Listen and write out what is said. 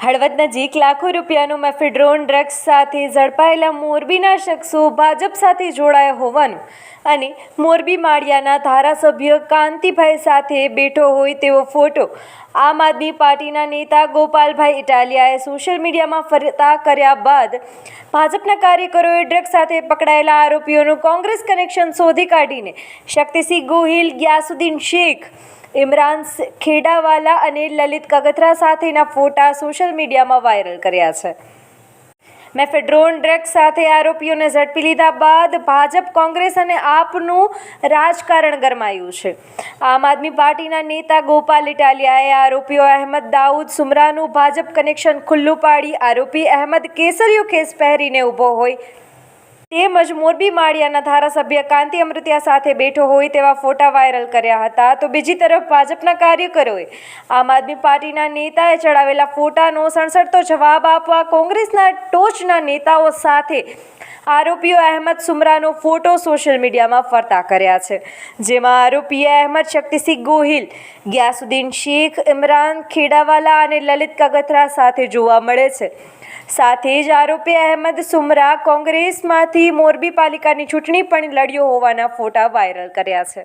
હળવદ નજીક લાખો રૂપિયાનું મેફિડ્રોન ડ્રગ્સ સાથે ઝડપાયેલા મોરબીના શખ્સો ભાજપ સાથે જોડાયા હોવાનું. અને મોરબી માળિયાના ધારાસભ્ય કાંતિભાઈ સાથે બેઠો હોય તેવો ફોટો આમ આદમી પાર્ટીના નેતા ગોપાલભાઈ ઇટાલિયાએ સોશિયલ મીડિયામાં ફરતા કર્યા બાદ ભાજપના કાર્યકરોએ ડ્રગ્સ સાથે પકડાયેલા આરોપીઓનું કોંગ્રેસ કનેક્શન શોધી કાઢીને શક્તિસિંહ ગોહિલ, ગ્યાસુદ્દીન શેખ ઇમરાન ખેડાવાલા અને લલિત કગથરા સાથેના ફોટા સોશિયલ મીડિયામાં વાયરલ કર્યા છે. મેફેડ્રોન ડ્રગ્સ સાથે આરોપીઓને ઝડપી લીધા બાદ ભાજપ, કોંગ્રેસ અને આપનું રાજકારણ ગરમાયું છે. આમ આદમી પાર્ટીના નેતા ગોપાલ ઇટાલિયાએ આરોપીઓ અહેમદ દાઉદ, સુમરાનું ભાજપ કનેક્શન ખુલ્લું પાડી આરોપી અહેમદ કેસરીયો ખેસ પહેરીને ઊભો હોય તેમજ મોરબી માળિયાના ધારાસભ્ય કાંતિ અમૃતિયા સાથે બેઠો હોય તેવા ફોટા વાયરલ કર્યા હતા. તો બીજી તરફ ભાજપના કાર્યકરોએ આમ આદમી પાર્ટીના નેતાએ ચડાવેલા ફોટાનો સણસડતો જવાબ આપવા કોંગ્રેસના ટોચના નેતાઓ સાથે આરોપીઓ અહેમદ સુમરાનો ફોટો સોશિયલ મીડિયામાં ફરતા કર્યા છે. જેમાં આરોપીએ અહેમદ શક્તિસિંહ ગોહિલ, ગ્યાસુદ્દીન શેખ, ઇમરાન ખેડાવાલા અને લલિત કગથરા સાથે જોવા મળે છે. સાથે જ આરોપી અહેમદ સુમરા કોંગ્રેસમાંથી મોરબી પાલિકાની ચૂંટણી પણ લડ્યો હોવાના ફોટા વાયરલ કર્યા છે.